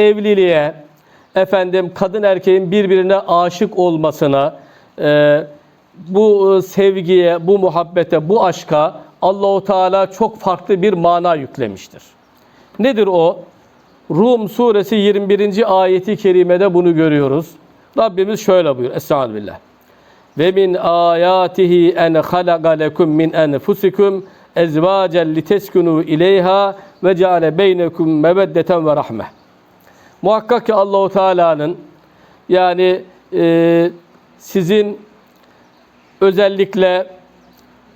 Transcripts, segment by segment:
evliliğe, efendim kadın erkeğin birbirine aşık olmasına, e, bu e, sevgiye, bu muhabbete, bu aşka Allahu Teala çok farklı bir mana yüklemiştir. Nedir o? Rum suresi 21. ayeti kerimede bunu görüyoruz. Rabbimiz şöyle buyuruyor. Estağfirullah. Ve min ayatihi en halaka lekum min enfusikum ezvacen liteskunu ileyha ve ceale beynekum meveddeten ve rahme. Muhakkak ki Allahu Teala'nın yani e, sizin özellikle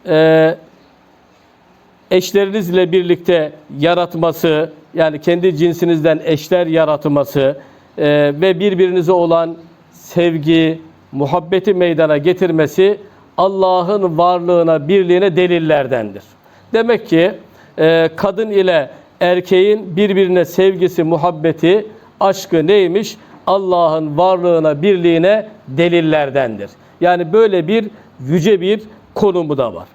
e, eşlerinizle birlikte yaratması, yani kendi cinsinizden eşler yaratması e, ve birbirinize olan sevgi, muhabbeti meydana getirmesi Allah'ın varlığına, birliğine delillerdendir. Demek ki e, kadın ile erkeğin birbirine sevgisi, muhabbeti, aşkı neymiş? Allah'ın varlığına, birliğine delillerdendir. Yani böyle bir yüce bir konumu da var.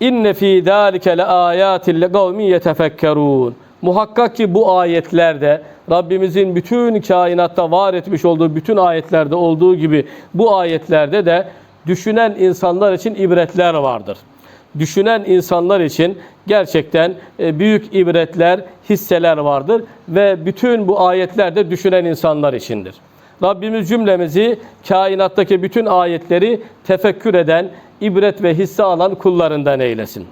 İnne fî zâlike le âyâtin le kavmin yetefekkerûn. Muhakkak ki bu ayetlerde Rabbimizin bütün kainatta var etmiş olduğu bütün ayetlerde olduğu gibi bu ayetlerde de düşünen insanlar için ibretler vardır. Düşünen insanlar için gerçekten e, büyük ibretler, hisseler vardır ve bütün bu ayetler de düşünen insanlar içindir. Rabbimiz cümlemizi kainattaki bütün ayetleri tefekkür eden, ibret ve hisse alan kullarından eylesin.